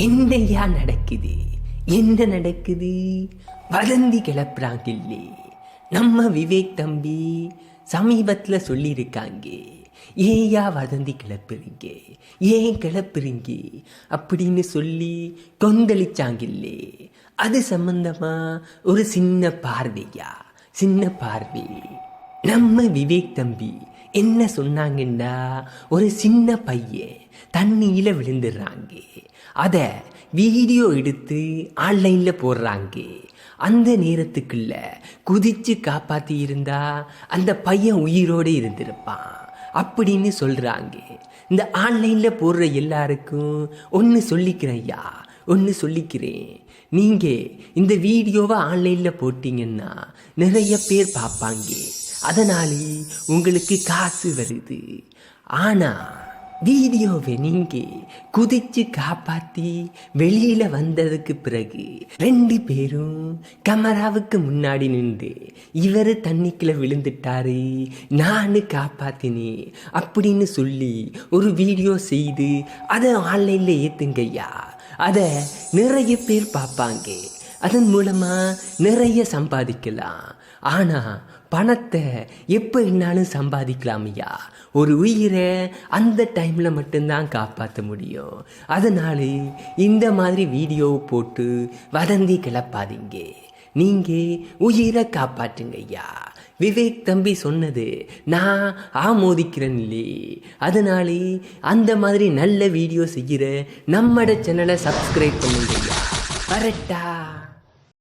என்னையா நடக்குது? என்ன நடக்குது? வதந்தி கிளப்புறாங்க இல்லே நம்ம விவேக் தம்பி சமீபத்தில் சொல்லியிருக்காங்க. ஏயா வதந்தி கிளப்புறீங்க? ஏன் கிளப்புறீங்க? அப்படின்னு சொல்லி கொந்தளிச்சாங்கில்லே. அது சம்பந்தமா ஒரு சின்ன பார்வையா? சின்ன பார்வை. நம்ம விவேக் தம்பி என்ன சொன்னாங்கன்னா ஒரு சின்ன பையன் தண்ணியில விழுந்துடுறாங்க அதை வீடியோ எடுத்து ஆன்லைன்ல போடுறாங்க. அந்த நேரத்துக்குள்ள குதிச்சு காப்பாத்தி இருந்தா அந்த பையன் உயிரோடு இருந்திருப்பான். அப்படின்னு சொல்றாங்க. இந்த ஆன்லைன்ல போடுற எல்லாருக்கும் ஒன்று சொல்லிக்கிறேன் ஐயா ஒன்று சொல்லிக்கிறேன். நீங்க இந்த வீடியோவை ஆன்லைன்ல போட்டீங்கன்னா நிறைய பேர் பார்ப்பாங்க. அதனாலே உங்களுக்கு காசு வருது. ஆனா வீடியோவை நீங்க குதிச்சு காப்பாத்தி வெளியில வந்ததுக்கு பிறகு ரெண்டு பேரும் கமராவுக்கு முன்னாடி நின்று இவர் தண்ணிக்குள்ள விழுந்துட்டாரு நானு காப்பாத்தினேன் அப்படின்னு சொல்லி ஒரு வீடியோ செய்து அதை ஆன்லைன்ல ஏத்துங்கய்யா. அதை நிறைய பேர் பார்ப்பாங்க. அதன் மூலமாக நிறைய சம்பாதிக்கலாம். ஆனால் பணத்தை எப்போ என்னாலும் சம்பாதிக்கலாம் ஐயா. ஒரு உயிரை அந்த டைமில் மட்டும்தான் காப்பாற்ற முடியும். அதனால இந்த மாதிரி வீடியோ போட்டு வதந்தி கிளப்பாதீங்க. நீங்கள் உயிரை காப்பாற்றுங்க ஐயா. விவேக் தம்பி சொன்னது நான் ஆமோதிக்கிறேன் இல்லே. அதனாலே அந்த மாதிரி நல்ல வீடியோ செய்கிற நம்மட சேனலை சப்ஸ்கிரைப் பண்ணுங்க ஐயா. Marta.